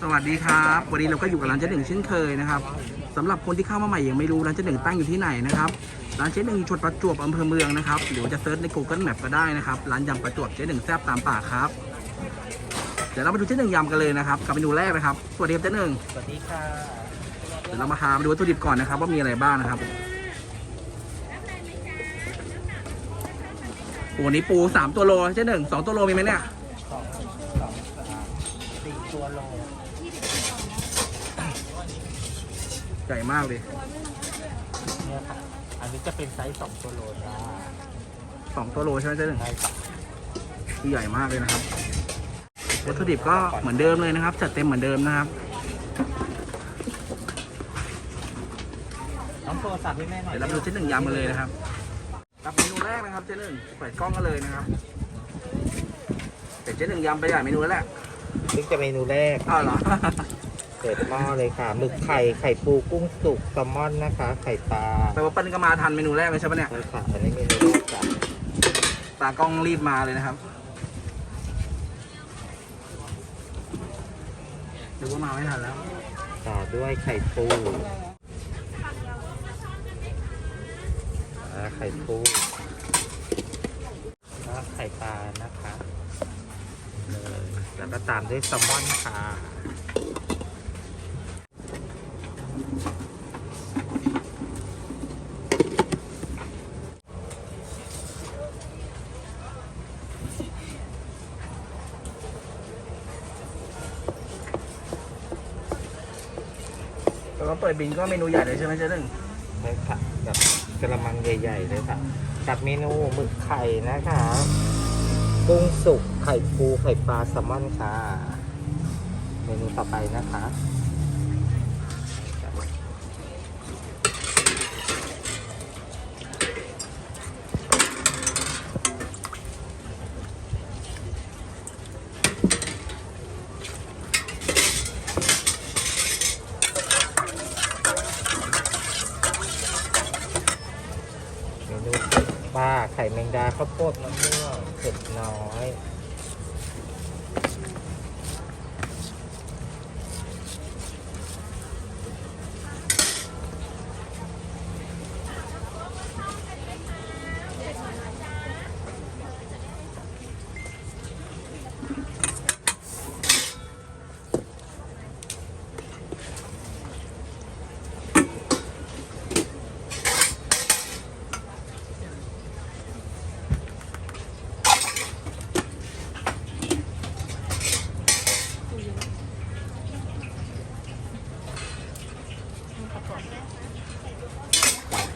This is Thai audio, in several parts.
สวัสดีครับ วันนี้เราก็อยู่กับร้านเจ๊หนึ่งเช่นเคยนะครับสำหรับคนที่เข้ามาใหม่ยังไม่รู้ร้านเจ๊หนึ่งตั้งอยู่ที่ไหนนะครับร้านเจ๊หนึ่งอยู่ชดประจวบอำเภอเมืองนะครับหรือว่าจะเซิร์ชใน Google Map ก็ได้นะครับร้านยำประจวบเจ๊หนึ่งแซ่บตามปากครับเดี๋ยวเราไปดูเจ๊หนึ่งยำกันเลยนะครับกับเมนูแรกนะครับสวัสดีครับเจ๊หนึ่งสวัสดีค่ะเดี๋ยวเรามาหามาดูวัตถุดิบก่อนนะครับ ว่ามีอะไรบ้างนะครับโอ้วันนี้ปูสามตัวโลเจ๊หนึ่งสองตัวโลมีไหมเนี่ย สองสองสามสี่ตัวโล ใหญ่มากเลยเนี่ยค่ะ อันนี้จะเป็นไซส์สองตัวโลจ้าสองตัวโลใช่ไหมเจ๊หนึ่งได้ค่ะใหญ่มากเลยนะครับ วัตถุดิบก็เหมือนเดิมเลยนะครับ จัดเต็มเหมือนเดิมนะครับ น้องโทรศัพท์ให้แม่หน่อยเดี๋ยวเราไปดูเจ๊หนึ่งยำกันเลยนะครับกับเมนูแรกนะครับเจ๊หนึ่งเปิดกล้องกันเลยนะครับเดี๋ยวเจ๊หนึ่งยำไปใหญ่เมนูแรกซึ่งจะเมนูแรก อ้าวเหรอ เปิดหม้อเลยค่ะหมึกไข่ไข่ปูกุ้งสุกแซลมอนนะคะ ไข่ปลาแปลว่าปั้นก็มาทันเมนูแรกเลยใช่ปะเนี่ยใช่ค่ะอันนี้เมนูแรกจ้ะตากล้องรีบมาเลยนะครับหรือว่ามาไม่ทันแล้ว ต่อด้วยไข่ปูอ่าไข่ปูแล้วไข่ปลานะคะเลยแล้วก็ตามด้วยแซลมอนค่ะ ยบินก็เมนูใหญ่เลยใช่ไหมเจ๊หนึ่งใช่ค่ะกับกระมังใหญ่ ๆ เลยค่ะกับเมนูหมึกไข่นะคะกุ้งสุกไข่ปูไข่ปลาแซลมอนค่ะ เมนูต่อไปนะคะ เมนูปลาไข่แมงดาข้าวโพดมะม่วงเผ็ดน้อย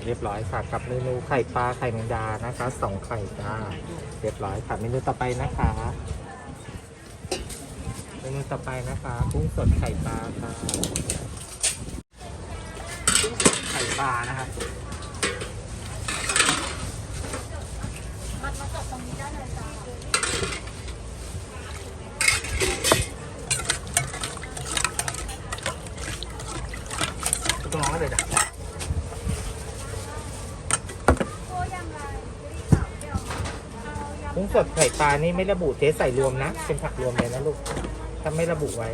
เรียบร้อยค่ะกับเมนูไข่ปลาไข่แมงดานะคะสองไข่จ้าเรียบร้อยค่ะเมนูต่อไปนะคะเมนูต่อไปนะคะกุ้งสดไข่ปลาค่ะไข่ปลานะครับต้องร้องเลยจ้ะ กุ้ง สดไข่ปลานี่ไม่ระบุเจ๊ใส่รวมนะ เป็นผักรวมเลยนะลูก ถ้าไม่ระบุไว้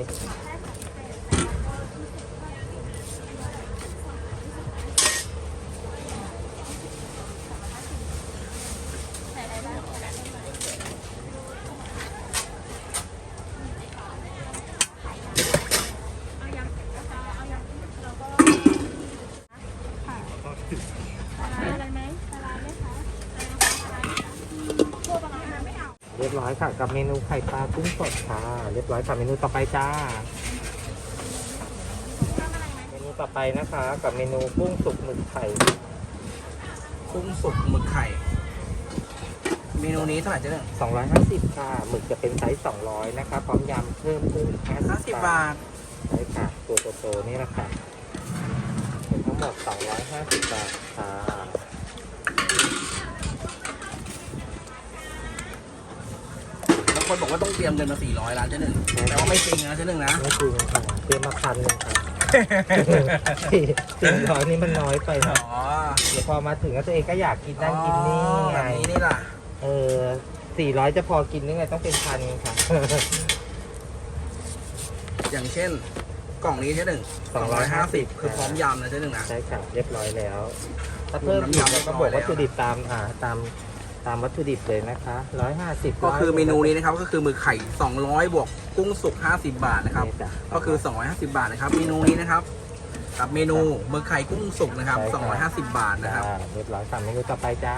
อะไรไหมปลาร้าไหมคะพวกปลาร้าไม่ เอาเรียบร้อยค่ะกับเมนูไข่ปลากุ้งสดค่ะ เรียบร้อยค่ะเมนูต่อไปจ้า เมนูต่อไปนะคะ กับเมนูกุ้งสุกหมึกไข่ กุ้งสุกหมึกไข่ เมนูนี้เท่าไหร่เจ๊หนึ่ง250ค่ะหมึกจะเป็นไซส์200นะคะพร้อมยำเพิ่มกุ้งห้าสิบบาทใช่ค่ะตัวโตๆนี่แหละค่ะเป็นทั้งหมด250บาทค่ะ บาง คนบอกว่าต้องเตรียมเงินมาสี่ร้อยล้านเจ๊หนึ่งแต่ว่าไม่จริงนะเจ๊หนึ่งนะไม่จริงค่ะเตรียมมาพันหนึ่งค่ะสี่ร้อยนี่มันน้อยไปนะอ๋อเดี๋ยวพอมาถึงแล้วตัวเองก็อยากกินนั่นกินนี่แบไงบนี้นี่ล่ะเออสี่ร้อยจะพอกินนึงไงต้องเป็นพันค่ะอย่างเช่น กล่องนี้เจ๊หนึ่ง250คือพร้อมยำนะเจ๊หนึ่งนะใช่ค่ะเรียบร้อยแล้ว ถ้าเพิ่มน้ำอีกยำเราก็เรียบร้บออยกแล้ววัตถุดิบตามอ่าตาม ตามวัตถุดิบเลยนะคะร้อยห้าสิบ ก็คือเมนูนี้นะครับก็คือมือไข่ 200 บวกกุ้งสุก 50 บาทนะครับก็คือ 250 บาทนะครับ เมนูนี้นะครับ กับเมนูมือไข่กุ้งสุกนะครับ 250 บาทนะครับ จ้าเรียบร้อยค่ะเมนูต่อไปจ้า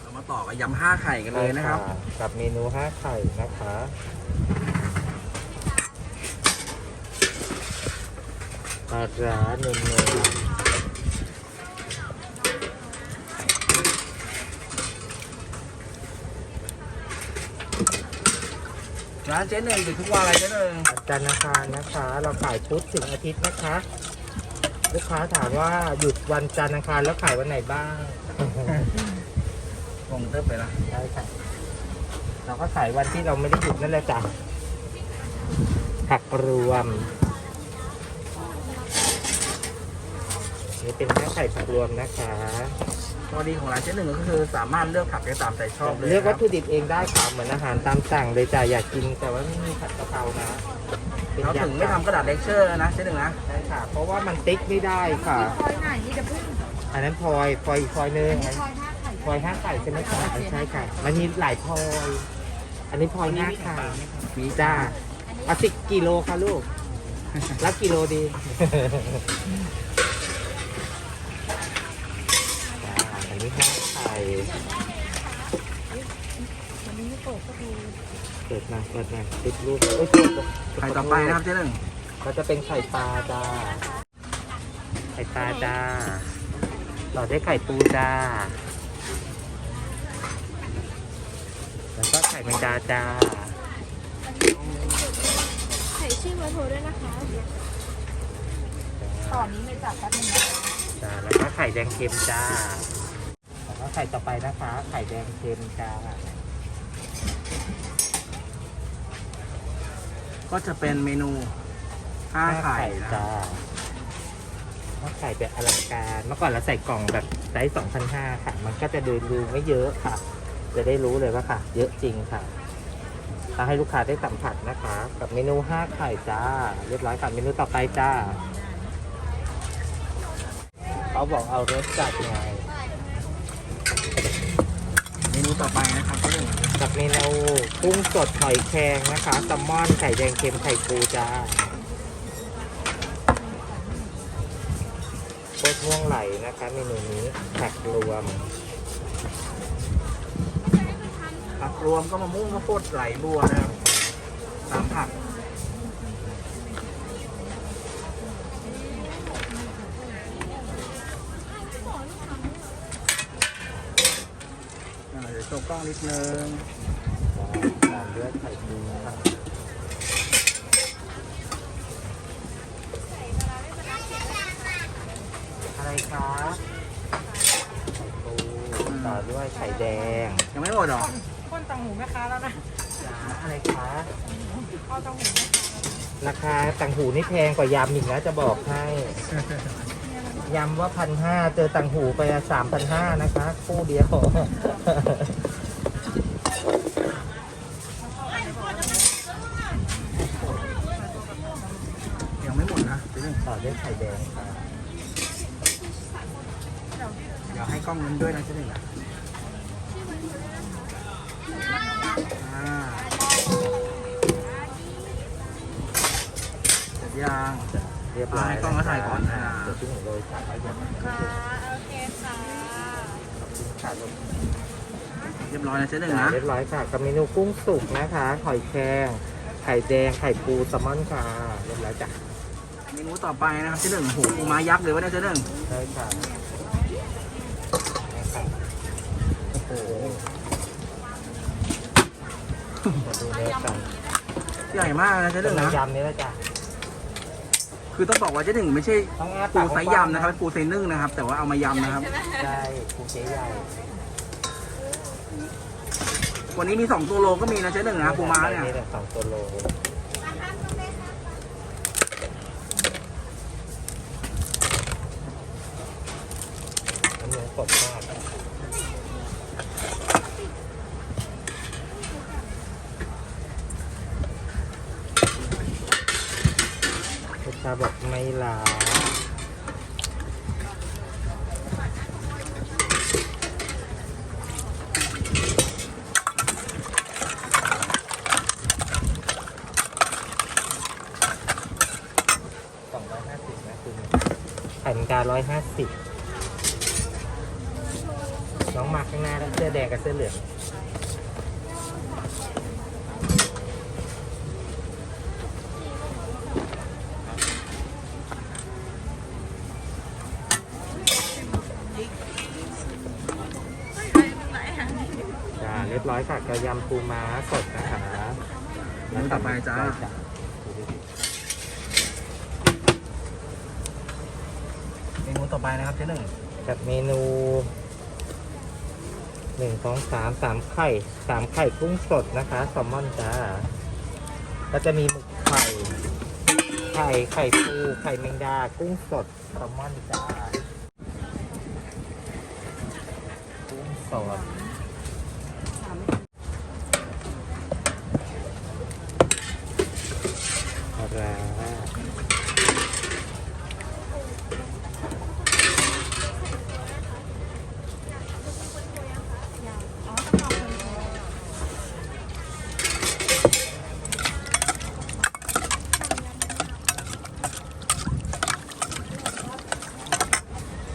เรามาต่อกับยำห้าไข่กันเลยนะครับใช่กับเมนูห้าไข่นะคะปลาร้าเนย ร้านเจ๊หนึ่งอยู่ทุกวันอะไรเจ๊หนึ่งๆวันจันทร์อังคารนะคะ เราขายพุธถึงอาทิตย์นะคะ ลูกค้าถามว่าหยุดวันจันทร์อังคารแล้วขายวันไหนบ้าง งงเติบไปละใช่ค่ะเราก็ขายวันที่เราไม่ได้หยุดนั่นแหละจ้ะผักรวม นี่เป็นแม่ไข่ผักรวมนะคะ ข้อดีของร้านเจ๊หนึ่งก็คือสามารถเลือกผักได้ตามใจชอบเลยเลือกวัตถุนะคดิบเองได้ค่ะเหมือนอาหารตามสั่งเลยจ้ะอยากกินแต่ว่าไม่มีผัดกะเพรานะป็นรับเราถึงไม่ยำทำกระดาษเลคเชอร์นะเจ๊หนึ่งนะ ใช่ค่ะ เพราะว่ามันติ๊กไม่ได้ค่ะคอยไหนนี่จะพึ่งอันนั้นพลอยพลอยอีกพลอยหนึงคอยห้าไข่พลอยห้าไข่ใช่ไหมคะใช่ค่ะ มันมีหลายพลอย อันนี้พลอยห้าไข่มีจ้าเอาสิกิโลค่ะลูกรับกิโลดีจ้าอันนี้ห้าไข่วันนี้ไม่เปิดก็ดูเปิดมาเปิดมาติดรูปโอ้ยเปิดไข่ต่อไปนะครับเจ๊หนึ่งก็จะเป็นไข่ปลาจ้า ไข่ปลาจ้าต่อด้วยไข่ปูจ้า แล้วก็ไข่แมงดาจ้าไข่ชื่อเบอร์โทรด้วยนะคะตอนนี้เลยจับแป๊บนึงนะ จ้า แล้วก็ไข่แดงเค็มจ้าแล้วก็ ไข่ต่อไปนะคะ ไข่แดงเค็มจ้าก็จะเป็นเมนูห้าไข่นะจ้าถ้าไข่แบบอลังการเมื่อก่อนเราใส่กล่องแบบไซส์2,500ค่ะ มันก็จะดูดูไม่เยอะค่ะ จะได้รู้เลยว่าค่ะ เยอะจริงค่ะถ้าให้ลูกค้าได้สัมผัสนะคะ กับเมนู5ไข่จ้า เรียบร้อยค่ะเมนูต่อไปจ้า เขาบอกเอารสจัดไง นูต่อไปนะครับเจ๊หนึ่งกับเมนูกุ้งสดหอยแครงนะคะแซลมอนไข่แดงเค็มไข่ปูจ้าโคตรม่วงไหลนะคะเมนูนี้ผักรวมผักรวมก็มะม่วงข้าวโพดไหลบัวนะครับ นิดนึงตามด้วยไข่ปูค่ะอะไรคะไข่ปูต่อด้วยไข่แดงยังไม่หมดหรอคนตังหูแม่ค้าแล้วนะจ้าอะไรคะเอาตังหูแม่ค้าราคาต่างหูนี่แพงกว่ายำอีกนะจะบอกให้ยำว่าพันห้าเจอต่างหูไปสามพันห้านะคะ คู่เดียว ยังไม่หมดนะเจ๊หนึ่ง ต่อด้วยไข่แดงค่ะ เดี๋ยวให้กล้องนั้นด้ วยนะเจ๊หนึ่งนะอ่าเสร็จยังเรียบร้อยให้กล้องมาถ่ายก่อนนะเดี๋ยวที่หนูโรยค่ะเอาอย่างนั้นค่ะโอเคค่ะค่ะลูกเรียบร้อยนะเจ๊หนึ่งนะ เรียบร้อยค่ะกับเมนูกุ้งสุกนะคะ หอยแครงไข่แดง ไข่ปูแซลมอนค่ะเรียบร้อยจ้ะเมนูต่อไปนะครับเจ๊หนึ่งโหปูม้ายักษ์เลยวะเนี่ยเจ๊หนึ่งใช่ค่ะ ใหญ่มากนะเจ๊หนึ่งนะยำนี่แหละจ้ะ คือต้องบอกว่าเจ๊หนึ่งไม่ใช่ต้องอ้าปูปากไซส์ยำนะครับเป็นปูไซส์นึ่งนะครับ แต่ว่าเอามายำนะครับ ใช่ปูเจ๊ใหญ่วันนี้มีสองตัวโลก็มีนะเจ๊หนึ่งนะปูม้าเนี่ยนี่แหละสองตัวโลน้ำเนื้อสดมาก ชาบอกไม่ ล้าสองร้อยห้าสิบนะคุณไข่แมงดาร้อยห้าสิบน้องมาข้างหน้าแล้วเสื้อแดงกับเสื้อเหลือง จ้าเรียบร้อยค่ะกระยำปูม้าสดนะคะงั้นต่อไปจ้าได้เมนูต่อไปนะครับเจ๊หนึ่งกับเมนูหนึ่งสองสามสามไข่สามไข่กุ้งสดนะคะแซลมอนจ้าก็จะมีหมึกไข่ ไข่ไข่ปูไข่แมงดา กุ้งสดแซลมอนจ้ากุ้งสด จ้า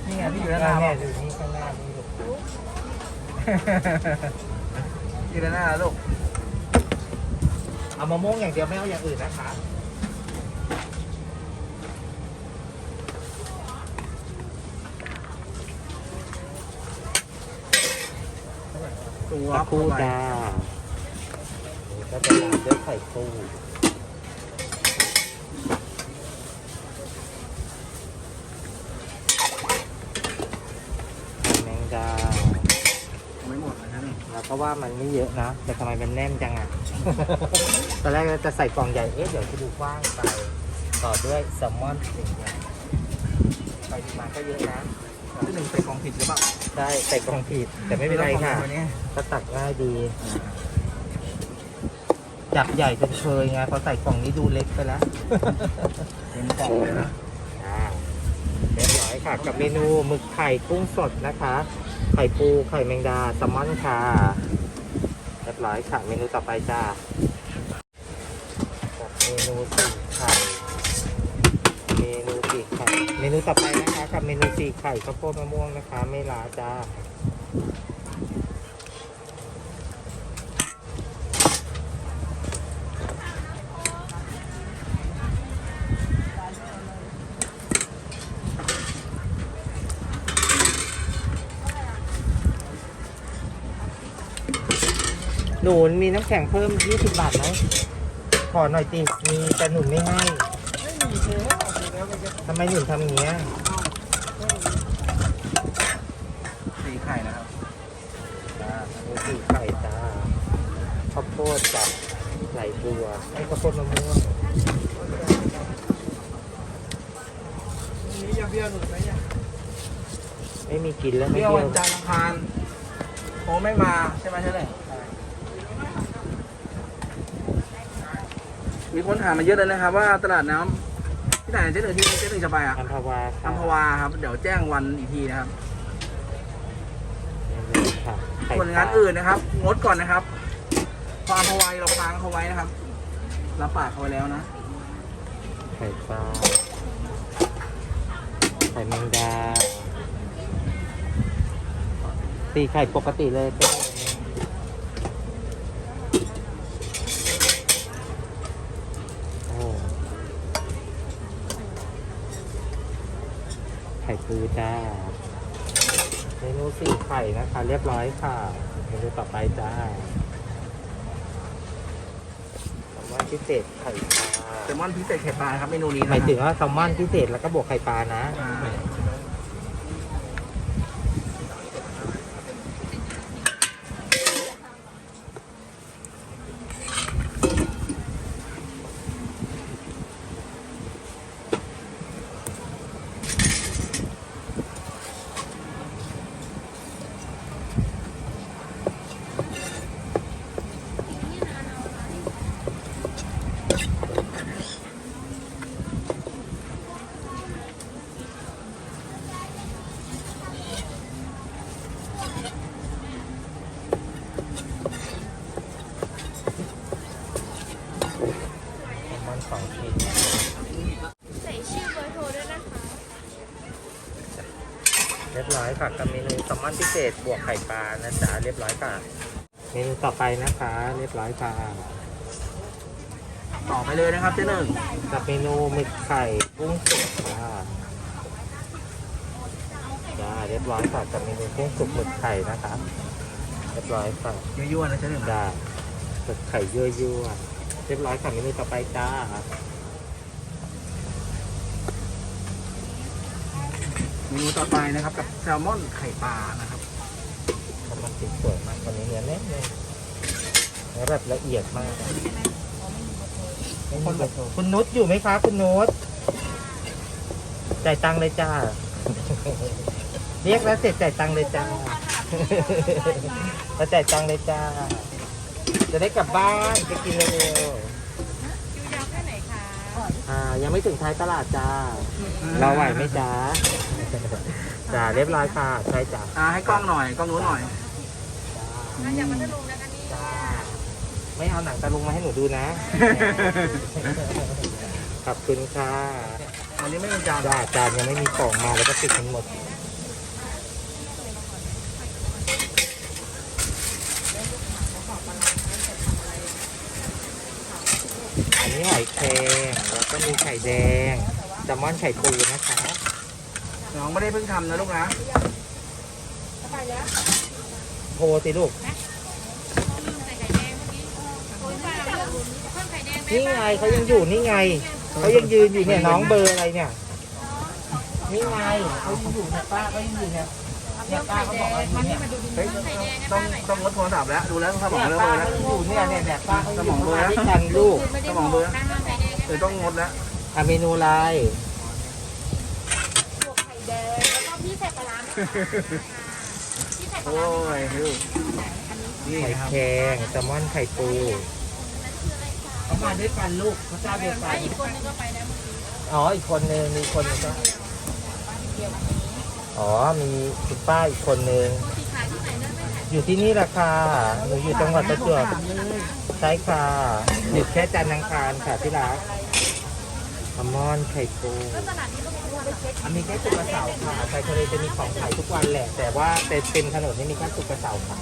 นี่ไงพี่อยู่ด้านหน้าแม่ดูนี่ข้างหน้านี่ลูกอยู่ด้านหน้าแล้วลูก เอามะม่วงอย่างเดียวไม่เอาอย่างอื่นนะคะ ตัวตะคู่จ้านี่ก็จะตามด้วยไข่คู่ไข่แมงดาไม่หมดนะครับนี่เราก็ว่ามันไม่เยอะนะ แต่ทำไมมันแน่นจังอะ ตอนแรกเราจะใส่กล่องใหญ่ เอ๊ะ เดี๋ยวจะดูกว้างไป ต่อด้วยแซลมอนหนึ่งอย่างไปดีมาก็เยอะนะ เจ๊หนึ่งใส่กล่องผิดหรือเปล่าใช่ใส่กล่องผิด แต่ไม่เป็นไรค่ะวันนี้ก็ตักง่ายดีจับใหญ่จนเคยไงพอใส่กล่องนี้ดูเล็กไปแล้วเต็มกล่องเลยนะอ่าเรียบร้อยค่ะ กับเมนูหมึกไข่กุ้งสดนะคะ ไข่ปูไข่แมงดาแซลมอนค่ะเรียบร้อยค่ะ เมนูต่อไปจ้ากับเมนูสี่ไข่เมนูสี่ไข่เมนูต่อไปนะคะ กับเมนูสี่ไข่ข้าวโพดมะม่วงนะคะ ไม่ลาจ้าหนูมีน้ำแข็งเพิ่ม 20 บาทไหมขอหน่อยติมีแต่หนุนไม่ให้ทำไมหนุนทำอย่างเงี้ย สีไข่นะครับ จ้าดูสีไข่จ้าข้าวโพดกับไหล บัวไอ้ข้าวโพดมะม่วงนี่ยังเบี้ยวหนุนไหมเนี่ยไม่มีกินแล้วไม่เบี้ยวเที่ยวัวนจันทร์อังคารโอ้ไม่มาใช่ไหมใช่เลยมีคนถามมาเยอะเลยนะครับ ว่าตลาดน้ำที่ไหนเจ๊หนึ่งที่เจ๊หนึ่งจะไปอะอัมพวาค่ะอัมพวาครับ เดี๋ยวแจ้งวันอีกทีนะครับค่ะไข่ส่วนงานอื่นนะครับ งดก่อนนะครับ เพราะอัมพวาเราค้างเขาไว้นะครับรับปากเขาไว้แล้วนะ ไข่ปลาไข่แมงดาตีไข่ปกติเลยเป็นโอ้ไข่ปูจ้าเมนูสี่ไข่นะคะ เรียบร้อยค่ะเมนูต่อไปจ้า อนพิเศษไข่ปลาแซลมอนพิเศษไข่ปลานะครับเมนูนี้หนะมายคถึรับงว่าแซลมอนพิเศษแล้วก็บวกไข่ปลานะ อ่า ค่ะกับเมนูแซลมอนพิเศษบวกไข่ปลานะจ๊ะเรียบร้อยค่ะ เมนูต่อไปนะคะ เรียบร้อยค่ะต่อไปเลยนะครับเจ๊หนึ่งกับเมนูหมึกไข่กุ้งสุกค่ะจ้าเรียบร้อยค่ะกับเมนูกุ้งสุกหมึกไข่นะคะเรียบร้อยค่ะยั่วๆนะเจ๊หนึ่งนะจ้าหมึกไข่ยั่วๆเรียบร้อยค่ะเมนูต่อไปจ้า เมนูต่อไปนะครับ กับแซลมอนไข่ปลานะครับแซลมอนสีสวยมากตอนนี้เนื้อแน่นเลยเนื้อแบบละเอียดมากอะคุณคุณนุชอยู่ไหมคะคุณนุชจ่ายตังค์เลยจ้า เรียกแล้วเสร็จจ่ายตังค์เลยจ้าแล้วจ่ายตังค์เลยจ้า จะได้กลับบ้านไปกินเร็วคิวยาวแค่ไหนคะๆอ่า ยังไม่ถึงท้ายตลาดจ้า เราไหวไหมจ้า จ้าเรียบร้อยค่ะใช่จ้าอ่าให้กล้องหน่อยกล้องนู้นหน่อยมาจากพัทลุงนะคะนี่จ้าไม่เอาหนังตะลุงมาให้หนูดูนะ ขอบคุณค่ะอันนี้ไม่เป็นจานจ้าจานยังไม่มีของมาแล้วก็ปิดทั้งหมดอันนี้หอยแครงแล้วก็มีไข่แดงแซลมอนไข่ปูนะคะ น้องไม่ได้เพิ่งทำนะลูกนะโทรสิลูกลืมใส่ไข่แดงเมื่อกี้โอ้ยป้าเราลืมเพิ่มไข่แดงไหมนี่ไงเขายังอยู่นี่ไง เขายังยืนอยู่เนี่ยน้องเบอร์อะไรเนี่ย นี่ไงเขายังอยู่เนี่ยป้าเขายังอยู่เนี่ยเนี่ยป้าเขาบอกว่าอยู่เนี่ยเฮ้ยต้องต้องงดโทรศัพท์แล้วดูแล้วสมองเนี่ยเริ่มป้าเบลอแล้วเขาอยู่เนี่ยเนี่ยเนี่ยป้าเขาสมองเบลอมาด้วยกันลูกสมองเบลอตั้งไข่แดงเออต้องงดแล้วอะเมนูอะไรบวกไข่ แดงแล้วก็พี่ใส่ปลาร้าไหมพี่ใส่ปลาโอ้ร้ายฮิวนี่ไข่นะครับแข็งแซลมอนไข่ปูเขามาด้วยกันลูกเขาเจ้าเดียวกันอีกคนนึงก็ไปได้เมื่อกี้อ๋ออีกคนนึงมีคนนึงก็อ๋อมีคุณป้าอีกคนนึงที่ขายที่ไหนนั่นไม่ขายอยู่ที่นี่แหละค่ะหนูอยู่จังหวัดประจวบ ใช่ค่ะหยุดแค่จันทร์อังคารค่ะที่รัก แซลมอนไข่ปูก็ตลาดนี้ก็มีไปเช็คอันมีแค่สุกกร์เสาค่ะไทยทะเลจะมีของขายทุกวันแหละ แต่ว่าเป็นเป็นถนนนี่มีแค่สุกกร์เสาค่ะ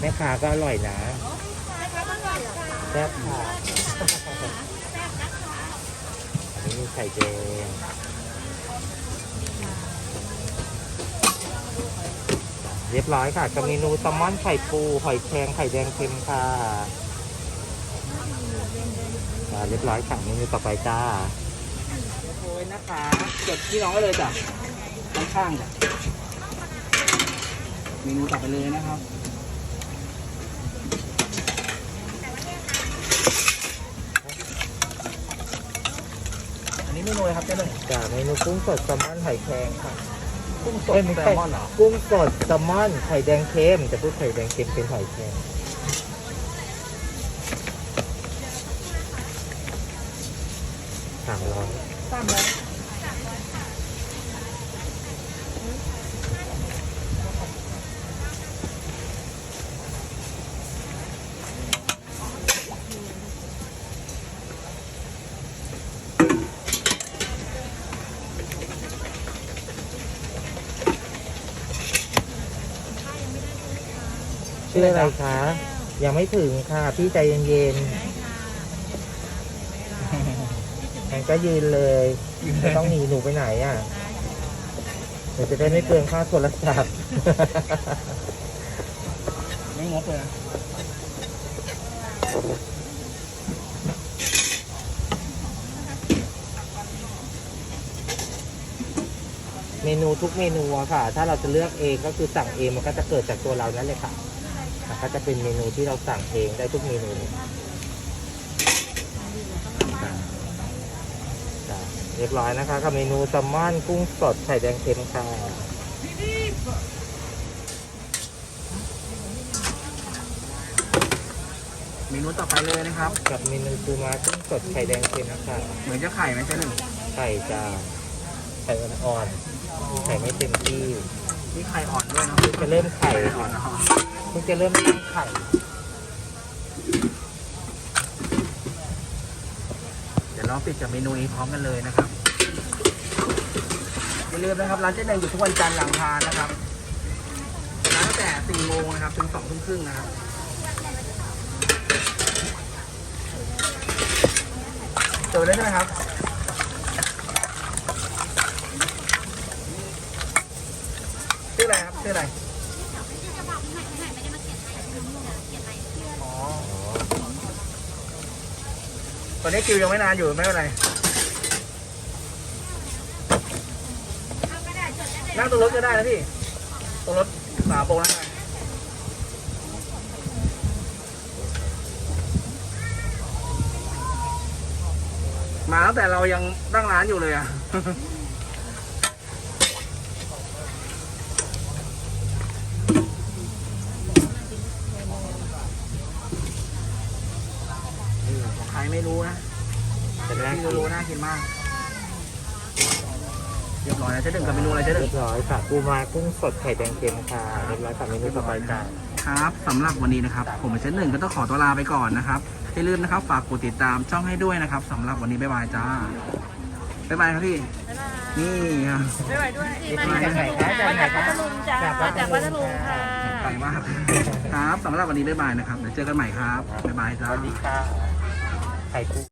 แม่ค้าก็อร่อยนะแซ่บค่ะอันนี้มีไข่แดง เรียบร้อยค่ะกับเมนูแซลมอนไข่ปูหอยแครงไข่แดงเค็มค่ะอ่าเรียบร้อยค่ะเมนูต่อไปจ้าโอ้ยนะคะจดพี่น้องก็เลยจ้ะข้างๆจ้ะเมนูต่อไปเลยนะครับอันนี้เมนูอะไรครับเจ๊หนึ่งจ้าเมนูกุ้งสดแซลมอนหอยแครงค่ะ กุ้งสเอ้ดยไม่แซใช่ลมอนเหรอ กุ้งสดแซลมอนไข่แดงเค็มจะพูดไข่แดงเค็มเป็นหอยแครงสามร้อยสามร้อย ชื่ออะไรคะ ยังไม่ถึงค่ะ พี่ใจเย็นๆงั้นก็ยืนเลยไม่ต้องหนีหนูไปไหนอะเดี๋ยวจะได้ไม่เปลืองค่าโทรศัพท์ไม่งบเลยนะเมนูทุกเมนูอะค่ะ ถ้าเราจะเลือกเองก็คือสั่งเองมันก็จะเกิดจากตัวเรานั่นเลยค่ะมัน ก็จะเป็นเมนูที่เราสั่งเองได้ทุกเมนูเลยจ้ะจ้ะเรียบร้อยนะคะกับเมนูแซลมอนกุ้งสดไข่แดงเค็มค่ะเมนูต่อไปเลยนะครับ กับเมนูปูม้ากุ้งสดไข่แดงเค็มค่ะเหมือนจะไข่ไหมเจ๊หนึ่งไข่จ้าไข่อ่อนๆไข่ไม่เต็มที่มีไข่อ่อนด้วยเนาะเพิ่งจะเริ่มไข่ไข่อ่ค่ะอนนะครับ เพิ่งจะเริ่มตั้งไข่เดี๋ยวเราปิดกับเมนูนี้พร้อมกันเลยนะครับอย่าลืมนะครับร้านเจ๊แดงอยู่ทุกวันจันทร์หลังพานนะครับร้านตั้งแต่4โมงนะครับถึง2ทุ่มครึ่งนะครับเจอได้ใช่ไหมครับชื่ออะไรครับชื่ออะไร ตอนนี้คิวยังไม่นานอยู่ไม่เป็นไรนั่งตรงรถก็ได้นะพี่ ตรงรถสาโปรงนั่งได้มาตั้งแต่เรายังตั้งร้านอยู่เลยอะ นี่ของใครไม่รู้นะ เป็นแรกพี่รู้น่ากินมาก เรียบร้อยแล้วเจะดึงกับเมนูอะไรเจะดึเรีง ยบร้อยค่ะปูม้ากุ้งสดไข่แดงเค็มค่ะเรียบร้อยค่ะเมนูต่อไปจ้าครับสำหรับวันนี้นะครับ ผมเช่นหนึ่งก็ต้องขอตัวลาไปก่อนนะครับอย่าลืมนะครับ ฝากกดติดตามช่องให้ด้วยนะครับสำหรับวันนี้บ๊ายบายจ้าบ๊ายบายครับพี่นี่ครับไม่ไหวด้วยมาจากไหนคะจากไหนคะจากพัทลุงจ้ามาจากพัทลุงค่ะ ไกลมากครับสำหรับวันนี้บ๊ายบายนะครับเดี๋ยวเจอกันใหม่ครับบ๊ายบายสจ้า วัสดีค่ะไข่ปู